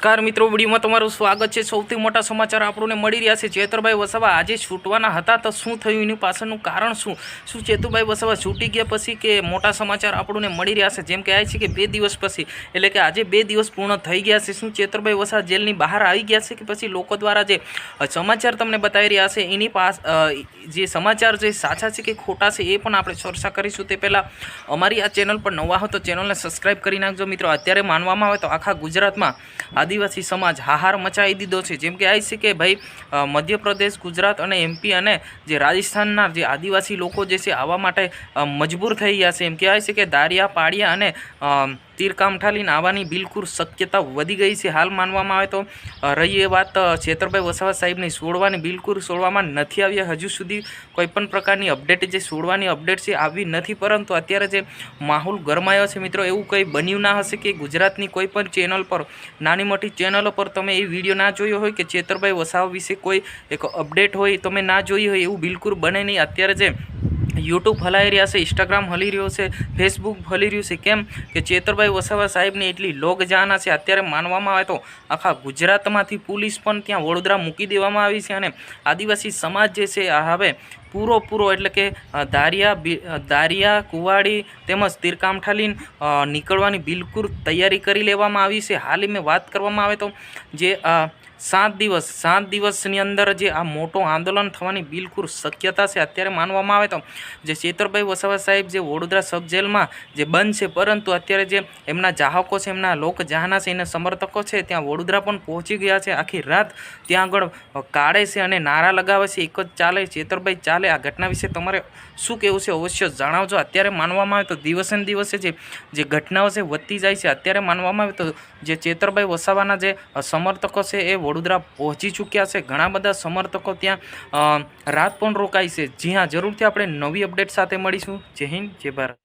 નમસ્કાર મિત્રો, વિડીયોમાં તમારું સ્વાગત છે. સૌથી મોટા સમાચાર આપણને મળી રહ્યા છે. ચેતરભાઈ વસાવા આજે છૂટવાના હતા તો શું થયું? એની પાછળનું કારણ શું? શું ચેતુભાઈ વસાવા છૂટી ગયા પછી કે મોટા સમાચાર આપણને મળી રહ્યા છે? જેમ કે આ છે કે બે દિવસ પછી, એટલે કે આજે બે દિવસ પૂર્ણ થઈ ગયા છે. શું ચેતરભાઈ વસાવા જેલની બહાર આવી ગયા છે કે પછી લોકો દ્વારા જે સમાચાર તમને બતાવી રહ્યા છે, એની પાસ જે સમાચાર જે સાચા છે કે ખોટા છે એ પણ આપણે ચર્ચા કરીશું. તે પહેલાં અમારી આ ચેનલ પર નવા હો તો ચેનલને સબસ્ક્રાઈબ કરી નાખજો મિત્રો. અત્યારે માનવામાં આવે તો આખા ગુજરાતમાં આદિવાસી સમાજ હાહાર મચાવી દીધો છે. જેમ કે આવી છે કે ભાઈ મધ્યપ્રદેશ, ગુજરાત અને એમપી અને જે રાજસ્થાનના જે આદિવાસી લોકો જે છે આવવા માટે મજબૂર થઈ ગયા છે. એમ કહેવાય છે કે દારિયા પાડિયા અને તીરકામઠાલીને આવવાની બિલકુલ શક્યતા વધી ગઈ છે હાલ માનવામાં આવે તો. રહી એ વાત છેતરભાઈ વસાવા સાહેબની છોડવાની બિલકુલ છોડવામાં નથી આવ્યા. હજુ સુધી કોઈ પણ પ્રકારની અપડેટ જે છોડવાની અપડેટ છે આવી નથી, પરંતુ અત્યારે જે માહોલ ગરમાયો છે મિત્રો, એવું કંઈ બન્યું ના હશે કે ગુજરાતની કોઈ પણ ચેનલ પર, નાની મોટી ચેનલો પર તમે એ વીડિયો ના જોયો હોય કે ચેતરભાઈ વસાવા વિશે કોઈ એક અપડેટ હોય તમે ના જોઈ હોય એવું બિલકુલ બને નહીં. અત્યારે જે યુટ્યુબ હલાઈ રહ્યા છે ઇન્સ્ટાગ્રામ હલી રહ્યો છે ફેસબુક હલી રહ્યું છે. કેમ કે ચેતરભાઈ વસાવા સાહેબની એટલી લોક જાના છે, અત્યારે માનવામાં આવે તો આખા ગુજરાતમાંથી પોલીસ પણ ત્યાં વડોદરા મૂકી દેવામાં આવી છે અને આદિવાસી સમાજ જે છે હવે પૂરો પૂરો એટલે કે અ, દારિયા કુવાડી તેમજ તીરકામઠાલીન નીકળવાની બિલકુલ તૈયારી કરી લેવામાં આવી છે. હાલ મેં વાત કરવામાં આવે તો જે સાત દિવસ સાત દિવસની અંદર જે આ મોટો આંદોલન થવાની બિલકુલ શક્યતા છે અત્યારે માનવામાં આવે તો જે ચેતરભાઈ વસાવા સાહેબ જે વડોદરા સબ જેલમાં જે બંધ છે પરંતુ અત્યારે જે એમના ચાહકો છે એમના લોક જહાના છે એના સમર્થકો છે ત્યાં વડોદરા પણ પહોંચી ગયા છે. આખી રાત ત્યાં આગળ કાઢે છે અને નારા લગાવે છે. એક જ ચાલે ચેતરભાઈ ચાલે આ ઘટના વિશે તમારે શું કહેવું છે અવશ્ય જણાવજો. અત્યારે માનવામાં આવે તો દિવસે ને દિવસે જે જે ઘટનાઓ છે વધતી જાય છે, અત્યારે માનવામાં આવે તો જે ચેતરભાઈ વસાવાના જે સમર્થકો છે એ વડોદરા પહોંચી ચૂક્યા છે. ઘણા બધા સમર્થકો ત્યાં રાત પણ રોકાય છે. જી હા, જરૂરથી આપણે નવી અપડેટ સાથે મળીશું. જય હિન્દ, જય ભારત.